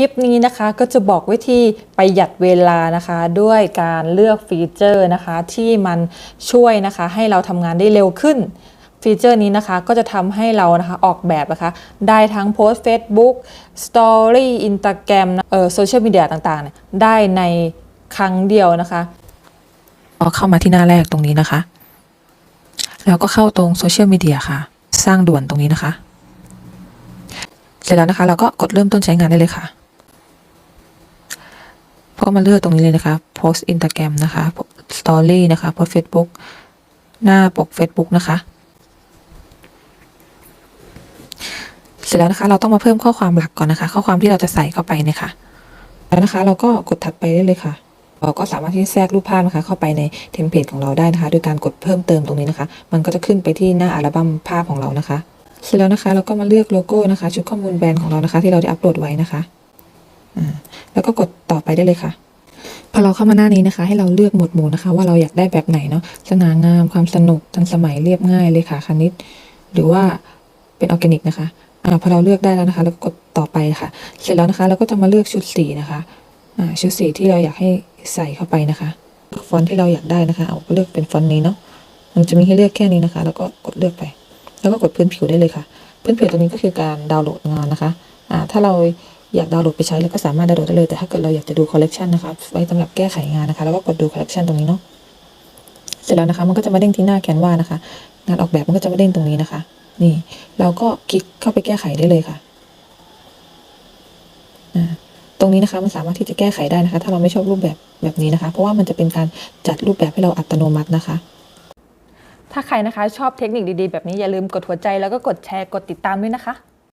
ลิปนี้นะคะก็จะบอกวิธีประหยัดเวลานะคะ ด้วยการเลือกฟีเจอร์นะคะ ที่มันช่วยนะคะ ให้เราทำงานได้เร็วขึ้นฟีเจอร์นี้นะคะก็จะทำให้เรานะคะออกแบบนะคะได้ทั้งโพสต์ Facebook Story Instagram เอ่อโซเชียลมีเดียต่างๆ ได้ในครั้งเดียวนะคะพอเข้ามาที่หน้าแรกตรงนี้นะคะ แล้วก็เข้าตรงโซเชียลมีเดียค่ะ สร้างด่วนตรงนี้นะคะ เสร็จแล้วนะคะ เราก็กดเริ่มต้นใช้งานได้เลยค่ะ พอมาเลือกตรงนี้เลยนะคะโพสต์อิน t ต g แกรมนะคะสตอรี่นะคะโพสเฟซบุ๊กหน้าปก Facebook นะคะ เสร็จแล้วนะคะ เราต้องมาเพิ่มข้อความหลักก่อนนะคะ ข้อความที่เราจะใส่เข้าไปเนี่ยค่ะแล้วนะคะ เราก็กดถัดไปได้เลยค่ะ เราก็สามารถที่จะแทรกรูปภาพนะคะ เข้าไปในเทมเพลตของเราได้นะคะ โดยการกดเพิ่มเติมตรงนี้นะคะ มันก็จะขึ้นไปที่หน้าอัลบั้มภาพของเรานะคะ เสร็จแล้วนะคะ เราก็มาเลือกโลโก้นะคะ ชุดข้อมูลแบรนด์ของเรานะคะ ที่เราได้อัปโหลดไว้นะคะ แล้วก็กดต่อไปได้เลยค่ะ พอเราเข้ามาหน้านี้นะคะ ให้เราเลือกหมวดหมู่นะคะ ว่าเราอยากได้แบบไหนเนาะสง่างามความสนุกทันสมัยเรียบง่ายเลยค่ะคณิต หรือว่าเป็นออร์แกนิกนะคะอ่าพอเราเลือกได้แล้วนะคะเราก็กดต่อไปค่ะ เสร็จแล้วนะคะ เราก็จะมาเลือกชุดสีนะคะอ่าชุดสีที่เราอยากให้ใส่เข้าไปนะคะฟอนต์ที่เราอยากได้นะคะ เอาเลือกเป็นฟอนต์นี้เนาะมันจะมีให้เลือกแค่นี้นะคะ แล้วก็กดเลือกไป แล้วก็กดพื้นผิวได้เลยค่ะ พื้นผิวตัวนี้ก็คือการดาวน์โหลดงานนะคะอ่าถ้าเรา อยากดาวน์โหลดไปใช้เราก็สามารถดาวน์โหลดได้เลย แต่ถ้าเกิดเราอยากจะดูคอลเลกชันนะคะไว้สำหรับแก้ไขงานนะคะแล้วก็กดดูคอลเลกชันตรงนี้เนาะเสร็จแล้วนะคะ มันก็จะมาเด้งที่หน้าแคนวานะคะ งานออกแบบมันก็จะมาเด้งตรงนี้นะคะ นี่ เราก็คลิกเข้าไปแก้ไขได้เลยค่ะตรงนี้นะคะมันสามารถที่จะแก้ไขได้นะคะ ถ้าเราไม่ชอบรูปแบบแบบนี้นะคะ เพราะว่ามันจะเป็นการจัดรูปแบบให้เราอัตโนมัตินะคะ ถ้าใครนะคะชอบเทคนิคดีๆ แบบนี้อย่าลืมกดหัวใจแล้วก็กดแชร์กดติดตามด้วยนะคะ